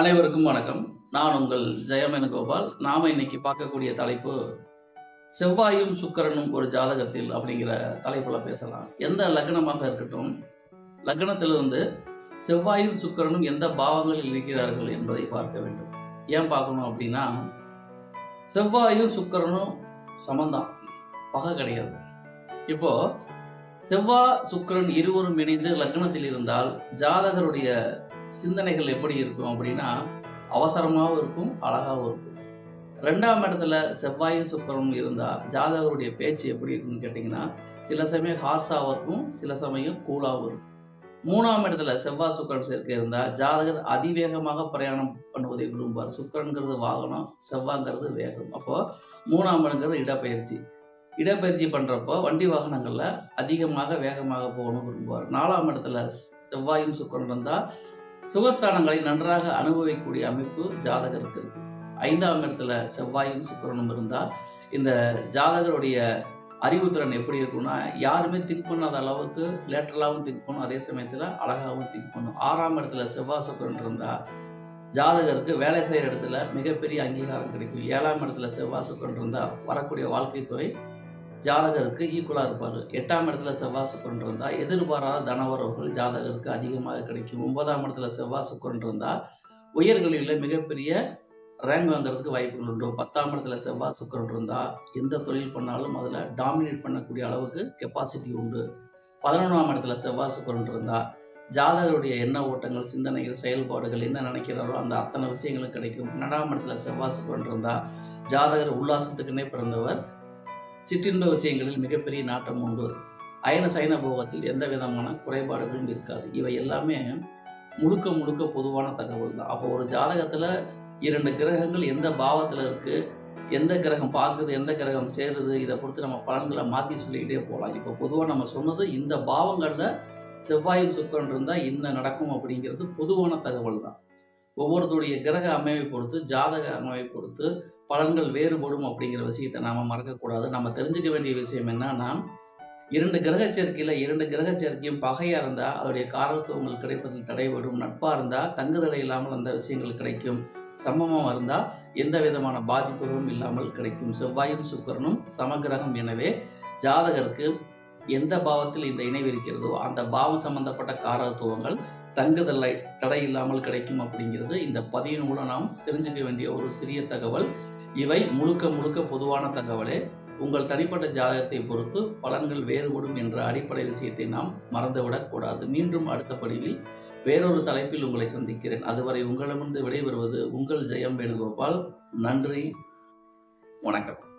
அனைவருக்கும் வணக்கம். நான் உங்கள் ஜெயமேன கோபால் நாம இன்னைக்கு பார்க்கக்கூடிய தலைப்பு செவ்வாயும் சுக்கரனும் ஒரு ஜாதகத்தில் அப்படிங்கிற தலைப்புல பேசலாம். எந்த லக்னமாக இருக்கட்டும் லக்னத்திலிருந்து செவ்வாயும் சுக்கரனும் எந்த பாவங்களில் இருக்கிறார்கள் என்பதை பார்க்க வேண்டும். ஏன் பார்க்கணும் அப்படின்னா செவ்வாயும் சுக்கரனும் சமந்தான். பகை கிடையாது. இப்போ செவ்வாய் சுக்கிரன் இருவரும் இணைந்து லக்னத்தில் இருந்தால் ஜாதகருடைய சிந்தனைகள் எப்படி இருக்கும் அப்படின்னா அவசரமாகவும் இருக்கும் அழகாகவும் இருக்கும். ரெண்டாம் இடத்துல செவ்வாயும் சுக்கரம் இருந்தால் ஜாதகருடைய பேச்சு எப்படி இருக்குன்னு கேட்டிங்கன்னா சில சமயம் ஹார்ஸாகவும் இருக்கும் சில சமயம் கூலாகவும் இருக்கும். மூணாம் இடத்துல செவ்வாய் சுக்கரன் சேர்க்கை இருந்தால் ஜாதகர் அதிவேகமாக பிரயாணம் பண்ணுவதை விரும்புவார். சுக்கரன்கிறது வாகனம் செவ்வாங்கிறது வேகம். அப்போ மூணாம் இடங்கிறது இடப்பெயர்ச்சி. இடப்பெயர்ச்சி பண்ணுறப்போ வண்டி வாகனங்களில் அதிகமாக வேகமாக போகணும் விரும்புவார். நாலாம் இடத்துல செவ்வாயும் சுக்கரன் இருந்தால் சுகஸ்தானங்களை நன்றாக அனுபவிக்கக்கூடிய அமைப்பு ஜாதகருக்கு. இருக்கு ஐந்தாம் இடத்துல செவ்வாயும் சுக்கிரனும் இருந்தால் இந்த ஜாதகருடைய அறிவுத்திறன் எப்படி இருக்கும்னா யாருமே திங்க் பண்ணாத அளவுக்கு லேட்டரலாகவும் திங்க் பண்ணும் அதே சமயத்தில் அழகாகவும் திங்க் பண்ணும். ஆறாம் இடத்துல செவ்வாய் சுக்கிரன் இருந்தால் ஜாதகருக்கு வேலை செய்கிற இடத்துல மிகப்பெரிய அங்கீகாரம் கிடைக்கும். ஏழாம் இடத்துல செவ்வாய் சுக்கரன் இருந்தால் வரக்கூடிய வாழ்க்கை துறை ஜாதகருக்கு ஈக்குவலாக இருப்பார். எட்டாம் இடத்துல செவ்வாய் சுக்கரன் இருந்தால் எதிர்பாராத தனவரவுகள் ஜாதகருக்கு அதிகமாக கிடைக்கும். ஒன்பதாம் இடத்துல செவ்வாய் சுக்கரன் இருந்தால் உயர்கல்வியில் மிகப்பெரிய ரேங்க் வாங்குறதுக்கு வாய்ப்புகள் உண்டு. பத்தாம் இடத்துல செவ்வாய் சுக்கரன் இருந்தால் எந்த தொழில் பண்ணாலும் அதில் டாமினேட் பண்ணக்கூடிய அளவுக்கு கெப்பாசிட்டி உண்டு. பதினொன்றாம் இடத்துல செவ்வாய் சுக்கரன் இருந்தால் ஜாதகருடைய எண்ண ஓட்டங்கள் சிந்தனைகள் செயல்பாடுகள் என்ன நினைக்கிறாரோ அந்த அத்தனை விஷயங்களும் கிடைக்கும். பன்னெண்டாம் இடத்துல செவ்வாய் சுக்கரன் இருந்தால் ஜாதகர் உல்லாசத்துக்குன்னே பிறந்தவர். சிற்றின்ப விஷயங்களில் மிகப்பெரிய நாட்டம் உண்டு. அயன சயன போகத்தில் எந்த விதமான குறைபாடுகளும் இருக்காது. இவை எல்லாமே முழுக்க முழுக்க பொதுவான தகவல் தான். அப்போ ஒரு ஜாதகத்தில் இரண்டு கிரகங்கள் எந்த பாவத்தில் இருக்குது எந்த கிரகம் பார்க்குது எந்த கிரகம் சேருது இதை பொறுத்து நம்ம பலன்களை மாற்றி சொல்லிக்கிட்டே போகலாம். இப்போ பொதுவாக நம்ம சொன்னது இந்த பாவங்களில் செவ்வாயும் சுக்கரன் இருந்தால் என்ன நடக்கும் அப்படிங்கிறது பொதுவான தகவல் தான். ஒவ்வொருத்தருடைய கிரக அமைவை பொறுத்து ஜாதக அமைவை பொறுத்து பலன்கள் வேறுபடும் அப்படிங்கிற விஷயத்தை நாம் மறக்கக்கூடாது. நம்ம தெரிஞ்சுக்க வேண்டிய விஷயம் என்னன்னா இரண்டு கிரக சேர்க்கையில் இரண்டு கிரக சேர்க்கையும் பகையாக இருந்தால் அதோடைய காரத்துவங்கள் கிடைப்பதில் தடைபடும். நட்பாக இருந்தால் தங்குதடை இல்லாமல் அந்த விஷயங்கள் கிடைக்கும். சமமாக இருந்தால் எந்த விதமான பாதிப்புகளும் இல்லாமல் கிடைக்கும். செவ்வாயும் சுக்கரனும் சமகிரகம். எனவே ஜாதகருக்கு எந்த பாவத்தில் இந்த இணைவு இருக்கிறதோ அந்த பாவம் சம்பந்தப்பட்ட காரத்துவங்கள் தங்குதலை தடை இல்லாமல் கிடைக்கும் அப்படிங்கிறது இந்த பதிவின் மூலம் நாம் தெரிஞ்சுக்க வேண்டிய ஒரு சிறிய தகவல். இவை முழுக்க முழுக்க பொதுவான தகவலே. உங்கள் தனிப்பட்ட ஜாதகத்தை பொறுத்து பலன்கள் வேறுபடும் என்ற அடிப்படை விஷயத்தை நாம் மறந்துவிடக்கூடாது மீண்டும் அடுத்த படிவில் வேறொரு தலைப்பில் உங்களை சந்திக்கிறேன். அதுவரை உங்களிடமிருந்து விடைபெறுவது உங்கள் ஜெயம் வேணுகோபால். நன்றி. வணக்கம்.